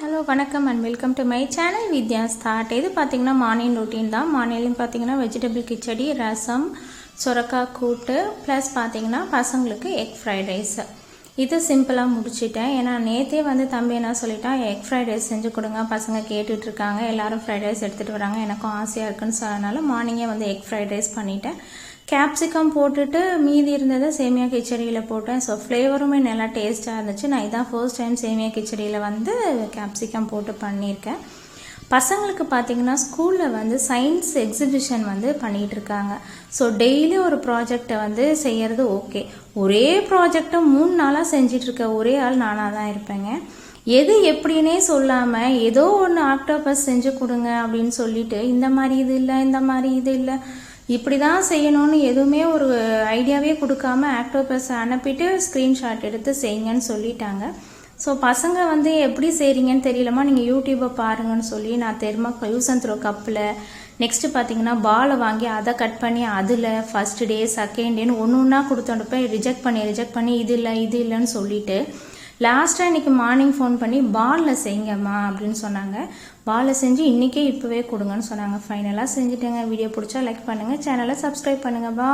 Hello வணக்கம் and welcome to my channel Vidya start இது பார்த்திங்கன்னா மார்னிங் ரொட்டீன் தான். மார்னிங்லையும் பார்த்தீங்கன்னா வெஜிடபிள் கிச்சடி ரசம் சுரக்காய் கூட்டு ப்ளஸ் பார்த்தீங்கன்னா பசங்களுக்கு எக் ஃப்ரைட் ரைஸு இது சிம்பிளாக முடிச்சிட்டேன். ஏன்னா நேற்றே வந்து தம்பி என்ன சொல்லிட்டான் எக் ஃப்ரைட் ரைஸ் செஞ்சு கொடுங்க. பசங்க கேட்டுட்ருக்காங்க இருக்காங்க. எல்லாரும் ஃப்ரைட் ரைஸ் எடுத்துகிட்டு வராங்க. எனக்கும் ஆசையாக இருக்குன்னு சொன்னனால மார்னிங்கே வந்து எக் ஃப்ரைட் ரைஸ் பண்ணிட்டேன். கேப்சிகம் போட்டுட்டு மீதி இருந்ததை சேமியா கிச்சடியில் போட்டேன். ஸோ ஃப்ளேவருமே நல்லா டேஸ்ட்டாக இருந்துச்சு. நான் இதான் ஃபர்ஸ்ட் டைம் சேமியா கிச்சடியில் வந்து கேப்சிகம் போட்டு பண்ணியிருக்கேன். பசங்களுக்கு பார்த்திங்கன்னா ஸ்கூலில் வந்து சயின்ஸ் எக்ஸிபிஷன் வந்து பண்ணிகிட்டு இருக்காங்க ஸோ டெய்லி ஒரு ப்ராஜெக்டை வந்து செய்கிறது ஓகே ஒரே ப்ராஜெக்டை மூணு நாளாக செஞ்சிட்ருக்க ஒரே ஆள் நானாக தான் இருப்பேங்க. எது எப்படின்னே சொல்லாமல் ஏதோ ஒன்று ஆக்டோபஸ் செஞ்சு கொடுங்க அப்படின்னு சொல்லிட்டு இந்த மாதிரி இது இல்லை இந்த மாதிரி இது இல்லை இப்படி தான் செய்யணும்னு எதுவுமே ஒரு ஐடியாவே கொடுக்காம ஆக்டோபஸை அனுப்பிட்டு ஸ்க்ரீன்ஷாட் எடுத்து செய்யுங்கன்னு சொல்லிட்டாங்க. ஸோ பசங்க வந்து எப்படி செய்கிறீங்கன்னு தெரியலமா நீங்கள் யூடியூப்பை பாருங்கன்னு சொல்லி நான் தெருமா யூஸ் அண்ட் த்ரோ கப்பில் நெக்ஸ்ட்டு பார்த்தீங்கன்னா பாலை வாங்கி அதை கட் பண்ணி அதில் ஃபஸ்ட் டே செகண்ட் டேன்னு ஒன்று ஒன்றா கொடுத்தோண்டப்ப ரிஜெக்ட் பண்ணி ரிஜெக்ட் பண்ணி இது இல்லை இது இல்லைன்னு சொல்லிட்டு லாஸ்ட்டாக இன்றைக்கி மார்னிங் ஃபோன் பண்ணி பாலில் செய்யுங்கம்மா அப்படின்னு சொன்னாங்க. பாலில் செஞ்சு இன்றைக்கே இப்போவே கொடுங்கன்னு சொன்னாங்க. ஃபைனலாக செஞ்சுட்டேங்க. வீடியோ பிடிச்சா லைக் பண்ணுங்கள் சேனலை சப்ஸ்கிரைப் பண்ணுங்கள் பா